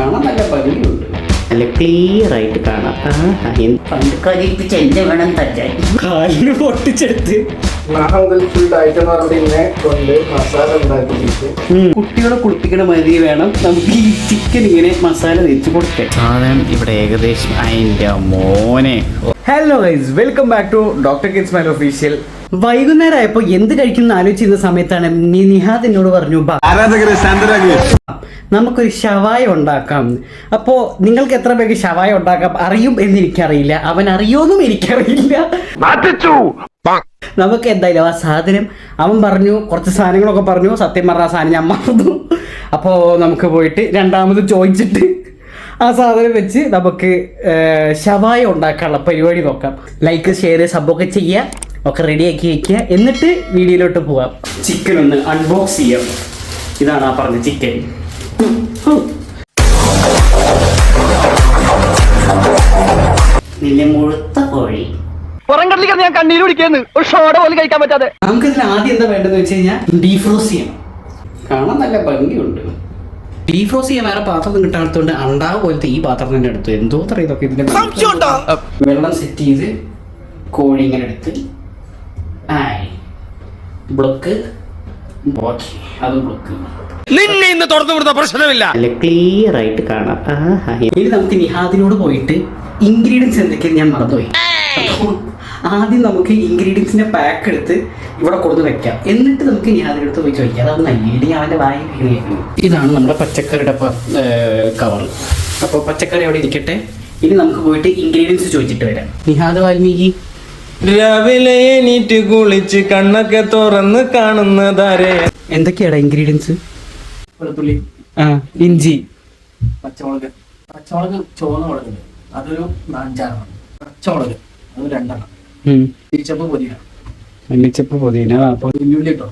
കാണാൻ നല്ല ഭംഗിയുണ്ട്. നല്ല ക്ലിയർ ആയിട്ട് കാണാം. പണ്ട് കരിപ്പിച്ച് എന്റെ വേണം തറ്റാൻ കാലിന് പൊട്ടിച്ചെടുത്ത്. എന്ന് കുട്ടികളെ കുളിപ്പിക്കണ മാതിരി വേണം. നമുക്ക് ഈ ചിക്കൻ ഇങ്ങനെ മസാല തേച്ച് കൊടുക്കാൻ. സാധനം ഇവിടെ ഏകദേശം അതിന്റെ മോനെ. Hello guys welcome back to Doctor Kids Mile official വൈകുന്നേരം ആയപ്പോ എന്ത് കഴിക്കുന്ന ആലോചിച്ചിരുന്ന സമയത്താണ് നിഹാദ് എന്നോട് പറഞ്ഞു "ബാ, ആരാധകരെ ശാന്തരാകുക നമുക്കൊരു ശവായ ഉണ്ടാക്കാം. അപ്പോ നിങ്ങൾക്ക് എത്ര പേർക്ക് ശവായ ഉണ്ടാക്കാം? അറിയും എന്ന് എനിക്കറിയില്ല അവൻ അറിയോന്നും എനിക്കറിയില്ല. നമുക്ക് എന്തായാലും ആ സാധനം അവൻ പറഞ്ഞു കുറച്ച് സാധനങ്ങളൊക്കെ പറഞ്ഞു. സത്യം പറഞ്ഞ ആ സാധനം ഞാൻ മറന്നു. അപ്പോൾ നമുക്ക് പോയിട്ട് രണ്ടാമത് ചോദിച്ചിട്ട് ആ സാധനം വെച്ച് നമുക്ക് ശവായ ഉണ്ടാക്കാനുള്ള പരിപാടി നോക്കാം. ലൈക്ക് ഷെയർ സബ്ബൊക്കെ ചെയ്യുക ഒക്കെ റെഡിയാക്കി വെക്കുക. എന്നിട്ട് വീഡിയോയിലോട്ട് പോവാം. ചിക്കൻ ഒന്ന് അൺബോക്സ് ചെയ്യാം. ഇതാണ് ആ പറഞ്ഞ ചിക്കൻ നിന്നെ മുഴുത്ത കോഴി. പുറംകടലിൽ ഞാൻ കണ്ണീര് കുടിക്കുന്നു ഒരു ഷോട പോലും കഴിക്കാൻ പറ്റാതെ. നമുക്കിതിൽ ആദ്യം എന്താ വേണ്ടതെന്ന് വെച്ച് കഴിഞ്ഞാൽ ഡീഫ്രോസ് ചെയ്യണം കാണാൻ നല്ല ഭംഗിയുണ്ട്. ഡീഫ്രോസ് ചെയ്യാൻ വേറെ പാത്രം ഒന്നും കിട്ടാത്തതുകൊണ്ട് അണ്ടാവ് പോലത്തെ ഈ പാത്രം തന്നെ എടുത്തു. എന്തോ അത്ര ഇതൊക്കെ ഇതിന്റെ വെള്ളം സെറ്റ് ചെയ്ത് കോഴി ഇങ്ങനെ എടുത്ത് ബ്ലോക്ക് നിന്നെ ഇന്ന് തുറന്നു വിടുന്ന പ്രശ്നമില്ല. ക്ലിയർ ആയിട്ട് കാണാം. ഇനി നമുക്ക് നിഹാദിനോട് പോയിട്ട് ഇൻഗ്രീഡിയൻസ് എന്തൊക്കെയാണ് ഞാൻ മറന്നുപോയി. ആദ്യം നമുക്ക് ഇൻഗ്രീഡിയൻസിന്റെ പാക്ക് എടുത്ത് ഇവിടെ കൊടുത്ത് വെക്കാം. എന്നിട്ട് നമുക്ക് നിഹാദിന്റെ അടുത്ത് പോയി ചോദിക്കാം. അതാണ് അല്ലെങ്കിൽ അവന്റെ വായി കേൾക്കുന്നു ഇതാണ് നമ്മുടെ പച്ചക്കറിയുടെ കവർ അപ്പോൾ പച്ചക്കറി അവിടെ ഇരിക്കട്ടെ. ഇനി നമുക്ക് പോയിട്ട് ഇൻഗ്രീഡിയൻസ് ചോദിച്ചിട്ട് വരാം. നിഹാദ് വാൽമീകി രാവിലെ എണീറ്റ് കുളിച്ച് കണ്ണൊക്കെ തുറന്ന് കാണുന്നതാരെ. എന്തൊക്കെയാടാ ഇൻഗ്രീഡിയൻസ് വെളുത്തുള്ളി ആ ഇഞ്ചി. പച്ചമുളക്. പച്ചമുളക് ചുവന്ന മുളക് അതൊരു നാഞ്ചാറാണ് പച്ചമുളക് അത് രണ്ടെണ്ണം. തിരിച്ചപ്പ് പൊതിന മല്ലിച്ചപ്പ് പുതിന വെല്ലുള്ളി കേട്ടോ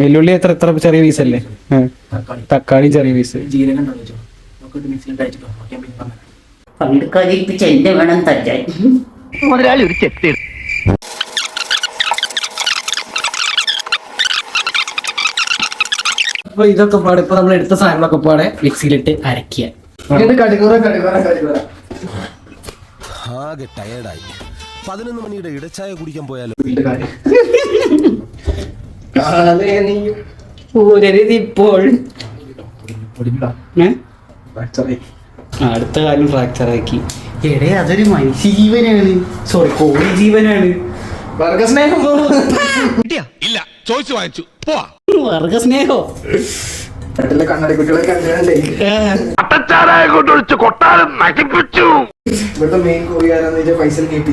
വെല്ലുള്ളി എത്ര എത്ര ചെറിയ പീസ് അല്ലേ? തക്കാളി. തക്കാളി ചെറിയ പീസ് ജീരകം ഉണ്ടോ അയച്ചിട്ടോ പണ്ട് കഴിപ്പിച്ച് എന്റെ വേണം മുതലാളി ഒരു ചെത്തി അപ്പൊ ഇതൊക്കെ പാടെ ഇപ്പൊ നമ്മൾ എടുത്ത സാധനങ്ങളൊക്കെ പാടെ മിക്സിയിലിട്ട് അരക്കുക ആകെ ടയർഡായി പതിനൊന്ന് മണിയുടെ ഇടച്ചായ കുടിക്കാൻ പോയാലോ? ഊരരുതിപ്പോൾ അടുത്ത കാലം ഫ്രാക്ചർ ആക്കി. എടേ അതൊരു മനുഷ്യജീവനാണ്. സോറി കോഴി ജീവനാണ് വർഗസ്നേഹം ഇല്ല ചോദിച്ചു വാങ്ങിച്ചു. പോവാ. വർഗസ്നേഹോ? വീട്ടിലെ കണ്ണാടി കുട്ടികളെ കണ്ടുകൊണ്ടേ അട്ടച്ചാരായ കൊണ്ടൊഴിച്ച് കൊട്ടാരം നശിപ്പിച്ചു. ഇവിടുത്തെ മെയിൻ കോഴിയാരെന്ന് വെച്ചാൽ പൈസ കേട്ടി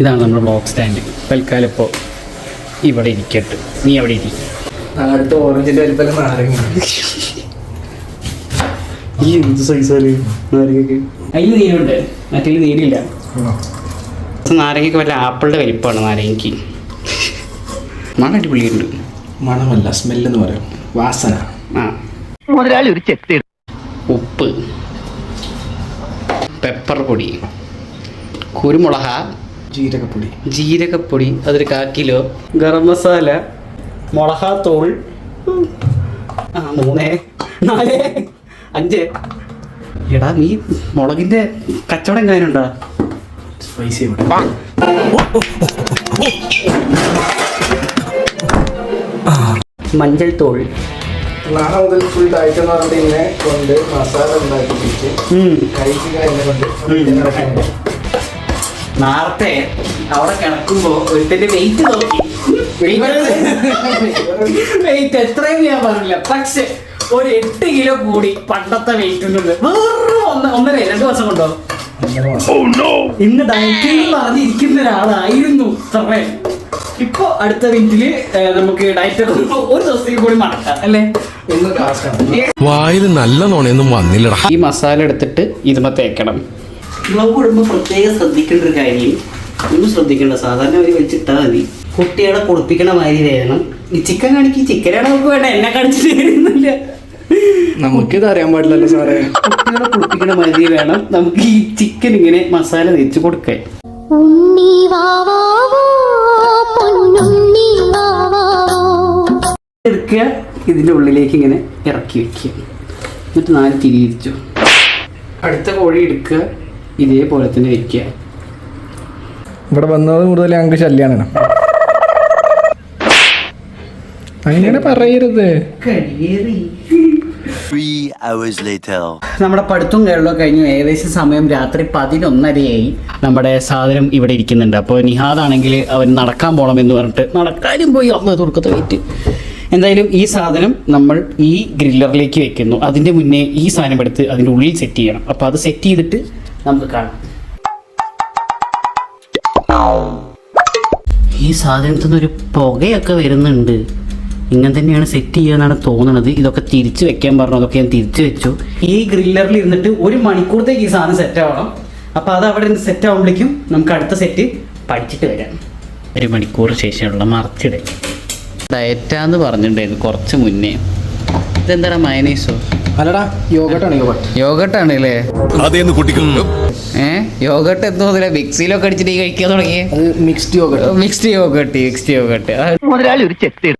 ഇതാണ് നമ്മുടെ ബോക്സ് സ്റ്റാൻഡ് തൽക്കാലം ഇപ്പോൾ ഇവിടെ ഇരിക്കട്ടെ. നീ അവിടെ ഇരിക്കും അടുത്ത ഓറഞ്ചിന്റെ വലിപ്പം നാരങ്ങ. ഈ എന്ത് സൈസാണ് നാരങ്ങക്ക്? അതിൽ നീരുണ്ട്. മറ്റേ നീരില്ല. നാരങ്ങക്ക് വല്ല ആപ്പിളിന്റെ വലിപ്പമാണ് നാരങ്ങക്ക്. നല്ല അടിപൊളിയുണ്ട്. മണമല്ല സ്മെല്ല് എന്ന് പറയാം. വാസന. ആ. മുതലാളി ഒരു ചെത്തി ഉപ്പ്. പെപ്പർ പൊടി. കുരുമുളക. ജീരകപ്പൊടി. ജീരകപ്പൊടി അതൊരു കാ കിലോ. ഗരം മസാല. മുളകാത്തോൾ ആ മൂന്ന്. നാല്. അഞ്ച്. എടാ നീ മുളകിന്റെ കച്ചവടം കാര്യണ്ടാ സ്പൈസി മഞ്ഞൾ തോൾ നാളെ മുതൽ ഫുൾ ഡയറ്റ് എന്ന് പറഞ്ഞിട്ട് ഇന്നെ കൊണ്ട് മസാല ഉണ്ടാക്കിയിട്ട് കഴിക്കുക എന്നെ കൊണ്ട് നടക്കുന്നുണ്ട് നേരത്തെ അവിടെ കിടക്കുമ്പോ ഒരുത്തന്റെ വെയിറ്റ് നോക്കി. വെയിറ്റ് എത്രയും ഞാൻ പറഞ്ഞില്ല. പക്ഷെ ഒരു എട്ട് കിലോ കൂടി പണ്ടത്തെ വെയിറ്റ് വെറും ഒന്ന് ഒന്നര രണ്ട് ദിവസം കൊണ്ടോ? ഇന്ന് ഡയറ്റിൽ പറഞ്ഞിരിക്കുന്ന ഒരാളായിരുന്നു. സമയം ഇപ്പൊ അടുത്ത മിനിറ്റിൽ നമുക്ക് ഡയറ്റ് ഒരു ദിവസത്തേക്ക് കൂടി മടക്കാം അല്ലേ? വായിൽ നല്ല നോണയൊന്നും വന്നില്ലടാ. ഈ മസാല എടുത്തിട്ട് ഇതുമ്മ തേക്കണം. ഗ്ലൗ ഇടുമ്പോൾ പ്രത്യേകം ശ്രദ്ധിക്കേണ്ട ഒരു കാര്യം ഒന്നും ശ്രദ്ധിക്കേണ്ട സാധാരണ അവർ വെച്ചിട്ടാൽ മതി. കുട്ടികളെ കുളിപ്പിക്കണ മാതിരി വേണം. ഈ ചിക്കൻ കാണിക്ക് ചിക്കനാണ് നമുക്ക് വേണ്ട എന്നെ കാണിച്ചിട്ട് വരുന്നില്ല. നമുക്കിത് അറിയാൻ പാടില്ലല്ലോ സാറേ. കുട്ടികളെ കുളിപ്പിക്കണ മാതിരി വേണം. നമുക്ക് ഈ ചിക്കൻ ഇങ്ങനെ മസാല തേച്ച് കൊടുക്കാൻ. ഉണ്ണി വാവാവോ പൊന്നുണ്ണി വാവാവോ എടുക്കുക. ഇതിന്റെ ഉള്ളിലേക്ക് ഇങ്ങനെ ഇറക്കി വെക്കുക. എന്നിട്ട് നാല് തിരിച്ചു. അടുത്ത കോഴി എടുക്കുക. ഇതേപോലെ തന്നെ വെക്കുക. ഇവിടെ വന്നത് കൂടുതൽ ഞങ്ങൾക്ക് ശല്യാണ് അങ്ങനെ പറയരുത്. later. നമ്മുടെ പഠിത്തവും കേരളവും കഴിഞ്ഞു. ഏകദേശം സമയം രാത്രി പതിനൊന്നരയായി. നമ്മുടെ സാധനം ഇവിടെ ഇരിക്കുന്നുണ്ട്. അപ്പോൾ നിഹാദാണെങ്കിൽ അവൻ നടക്കാൻ പോകണം എന്ന് പറഞ്ഞിട്ട് നടക്കാനും പോയി. അന്ന് തുറക്കത്തെ വെയിറ്റ് എന്തായാലും ഈ സാധനം നമ്മൾ ഈ ഗ്രില്ലറിലേക്ക് വെക്കുന്നു. അതിന്റെ മുന്നേ ഈ സാധനം എടുത്ത് അതിന്റെ ഉള്ളിൽ സെറ്റ് ചെയ്യണം. അപ്പോൾ അത് സെറ്റ് ചെയ്തിട്ട് നമുക്ക് കാണാം. ഈ സാധനത്തിൽ നിന്ന് ഒരു പുകയൊക്കെ വരുന്നുണ്ട്. ഇങ്ങനെ തന്നെയാണ് സെറ്റ് ചെയ്യാന്നാണ് തോന്നുന്നത് ഇതൊക്കെ തിരിച്ചു വെക്കാൻ പറഞ്ഞു. അതൊക്കെ ഞാൻ തിരിച്ചു വെച്ചു. ഈ ഗ്രില്ലറിൽ ഇരുന്നിട്ട് ഒരു മണിക്കൂറത്തേക്ക് ഈ സാധനം സെറ്റ് ആവണം. അപ്പോൾ അത് അവിടെ നിന്ന് സെറ്റ് ആവുമ്പോഴേക്കും നമുക്ക് അടുത്ത സെറ്റ് പഠിച്ചിട്ട് വരാം. ഒരു മണിക്കൂർ ശേഷമുള്ള മറച്ചിടെ ഡയറ്റാന്ന് പറഞ്ഞിട്ടുണ്ടായിരുന്നു കുറച്ച് മുന്നേ. ഇതെന്താടാ മയനീസോ അല്ലടാ യോഗട്ടാണ് യോഗട്ട് യോഗട്ടാണ് അല്ലേ? അതേന്ന് കുട്ടിക്കും ഏ? യോഗട്ട് എന്തോ മിക്സിയിലൊക്കെ അടിച്ചിട്ട് കഴിക്കാൻ തുടങ്ങിയേ? അത് mixed yogurt mixed yogurt mixed yogurt മുതലാളി ഒരു ചെത്തി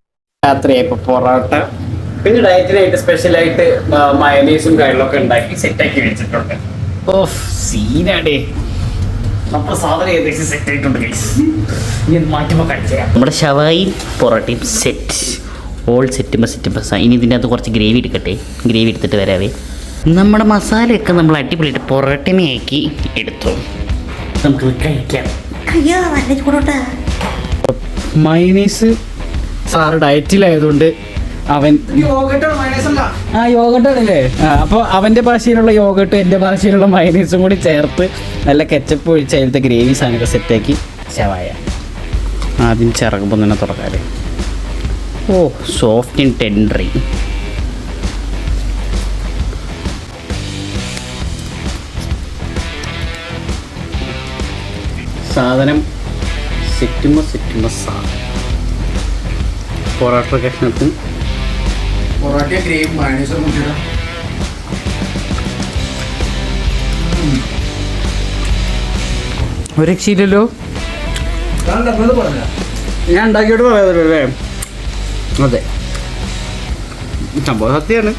രാത്രിയായപ്പോ പൊറോട്ട പിന്നെ ഡയറ്റിനായിട്ട് സ്പെഷ്യലായിട്ട് മയനീസും കാര്യങ്ങളൊക്കെ ഉണ്ടാക്കി സെറ്റാക്കി വെച്ചിട്ടുണ്ട്. ഓ സീനാടേ. നമ്മുടെ സാധനം ഏകദേശം സെറ്റ് ആയിട്ടുണ്ട്. ഇനി മാറ്റുമ്പോൾ കഴിച്ചു നമ്മുടെ ഷവായി പൊറോട്ടയും സെറ്റ് ഓൾ സെറ്റുമ്പോൾ സെറ്റുമ്പോൾ ഇനി ഇതിന്റെ അകത്ത് കുറച്ച് ഗ്രേവി എടുക്കട്ടെ. ഗ്രേവി എടുത്തിട്ട് വരാവേ. നമ്മുടെ മസാലയൊക്കെ നമ്മൾ അടിപൊളിയായിട്ട് പൊറോട്ടമയാക്കി എടുത്തു. നമുക്ക് കഴിക്കാം. മൈനീസ് സാറ് ഡയറ്റിലായതുകൊണ്ട് അവൻ ആ യോഗട്ടാണല്ലേ? അപ്പോൾ അവന്റെ ഭാഷയിലുള്ള യോഗട്ടും എന്റെ ഭാഷയിലുള്ള മൈനീസും കൂടി ചേർത്ത് നല്ല കെച്ചപ്പ് ഒഴിച്ച് അതിലത്തെ ഗ്രേവി സാധനമൊക്കെ സെറ്റാക്കി ശവായ. ആദ്യം ചിറകുമ്പോൾ തന്നെ തുറക്കാറ് ഓ സോഫ്റ്റ് ആൻഡ് ടെൻഡറി സാധനം സെറ്റുമ്പോൾ സെറ്റുമ്പോൾ സാധനം പൊറോട്ട കഷ്ണത്തിന് പൊറോട്ട ഗ്രേവി മയണൈസ് കൂട്ടിയിടാം. ഒരു രക്ഷയില്ലല്ലോ? പറഞ്ഞ ഞാൻ ഉണ്ടാക്കിയിട്ട് പറയാതല്ലേ അതെ. സംഭവം സത്യമാണ്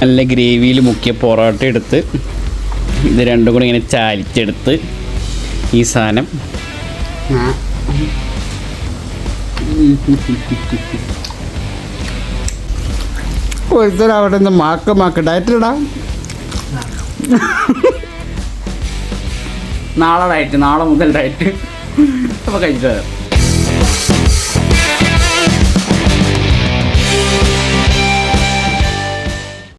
നല്ല ഗ്രേവിയിൽ മുക്കിയ പൊറോട്ട എടുത്ത് ഇത് രണ്ടും കൂടി ഇങ്ങനെ ചാലിച്ചെടുത്ത് ഈ സാധനം അവിടെ നിന്ന് മാക്ക മാക്ക. ഡയറ്റിടാ നാളെ ഡയറ്റ് നാളെ മുതൽ ഡയറ്റ് അപ്പോൾ കഴിച്ചു?